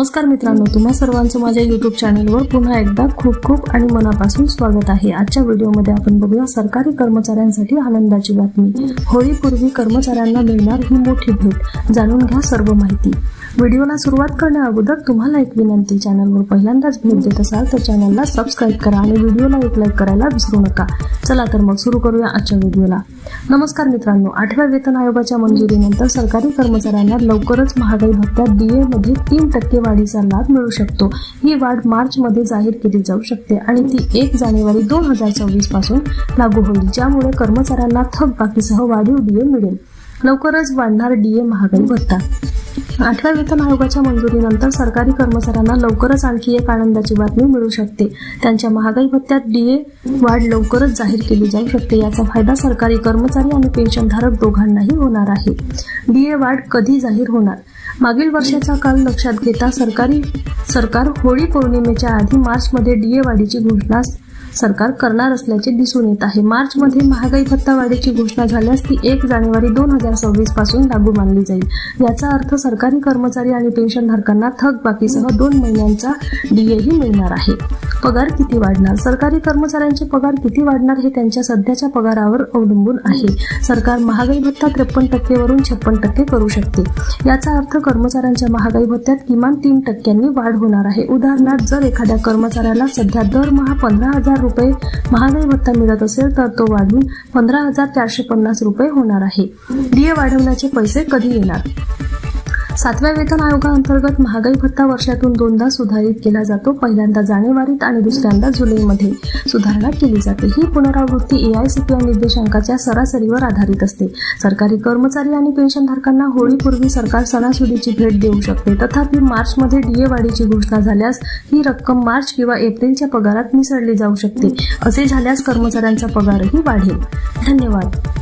नमस्कार मित्रांनो तुम्हा सर्वांचं माझ्या युट्यूब चॅनलवर पुन्हा एकदा खूप खूप आणि मनापासून स्वागत आहे. आजच्या व्हिडिओमध्ये आपण बघूया सरकारी कर्मचाऱ्यांसाठी आनंदाची बातमी. होळीपूर्वी कर्मचाऱ्यांना मिळणार ही मोठी भेट. जाणून घ्या सर्व माहिती. व्हिडिओला सुरुवात करण्या अगोदर तुम्हाला एक विनंती. चॅनलवर पहिल्यांदाच भेट देत असाल तर चॅनलला सबस्क्राईब करा आणि व्हिडिओला एक लाईक करायला विसरू नका. चला तर मग सुरू करूया आजच्या व्हिडिओला. नमस्कार मित्रांनो आठव्या वेतन आयोगाच्या मंजुरीनंतर सरकारी कर्मचाऱ्यांना लवकरच महागाई भत्त्यात डीएमध्ये तीन टक्के वाढीचा लाभ मिळू शकतो. ही वाढ मार्चमध्ये जाहीर केली जाऊ शकते आणि ती एक जानेवारी दोन हजार सव्वीसपासून लागू होईल ज्यामुळे कर्मचाऱ्यांना थकबाकीसह वाढीव डीए मिळेल. लवकरच वाढणार डीए महागाई भत्ता. आठव्या वेतन आयोगाच्या मंजुरीनंतर सरकारी कर्मचाऱ्यांना लवकरच आणखी एक आनंदाची बातमी मिळू शकते. त्यांच्या महागाई भत्त्यात डीए वाढ लवकरच जाहीर केली जाऊ शकते. याचा फायदा सरकारी कर्मचारी आणि पेन्शनधारक दोघांनाही होणार आहे. डीए वाढ कधी जाहीर होणार? मागील वर्षाचा काल लक्षात घेता सरकारी सरकार होळी पौर्णिमेच्या आधी मार्चमध्ये डीए वाढीची घोषणा सरकार करणार असल्याचे दिसून येत आहे. मार्चमध्ये महागाई भत्ता वाढीची घोषणा झाल्यास ती एक जानेवारी दोन हजार सव्वीसपासून लागू मानली जाईल. याचा अर्थ सरकारी कर्मचारी आणि पेन्शनधारकांना थकबाकीसह दोन महिन्यांचा डीएही मिळणार आहे. पगार किती वाढणार? सरकारी कर्मचाऱ्यांचे पगार किती वाढणार हे त्यांच्या सध्याच्या पगारावर अवलंबून आहे. सरकार महागाई भत्ता त्रेपन्न टक्केवरून छप्पन टक्के करू शकते. याचा अर्थ कर्मचाऱ्यांच्या महागाई भत्त्यात किमान तीन टक्क्यांनी वाढ होणार आहे. उदाहरणार्थ जर एखाद्या कर्मचाऱ्याला सध्या दरमहा पंधरा हजार रुपये महागाई भत्ता मिळत असेल तर तो वाढून पंधरा हजार चारशे पन्नास रुपये होणार आहे. डीए वाढवण्याचे पैसे कधी येणार? सातव्या वेतन आयोगाअंतर्गत महागाई भत्ता वर्षातून दोनदा सुधारित केला जातो. पहिल्यांदा जानेवारीत आणि दुसऱ्यांदा जुलैमध्ये सुधारणा केली जाते. ही पुनरावृत्ती एआयसीपीआय निर्देशांकाच्या सरासरीवर आधारित असते. सरकारी कर्मचारी आणि पेन्शनधारकांना होळीपूर्वी सरकार सणासुदीची भेट देऊ शकते. तथापि मार्चमध्ये डीए वाढीची घोषणा झाल्यास ही रक्कम मार्च किंवा एप्रिलच्या पगारात मिसळली जाऊ शकते. असे झाल्यास कर्मचाऱ्यांचा पगारही वाढेल. धन्यवाद.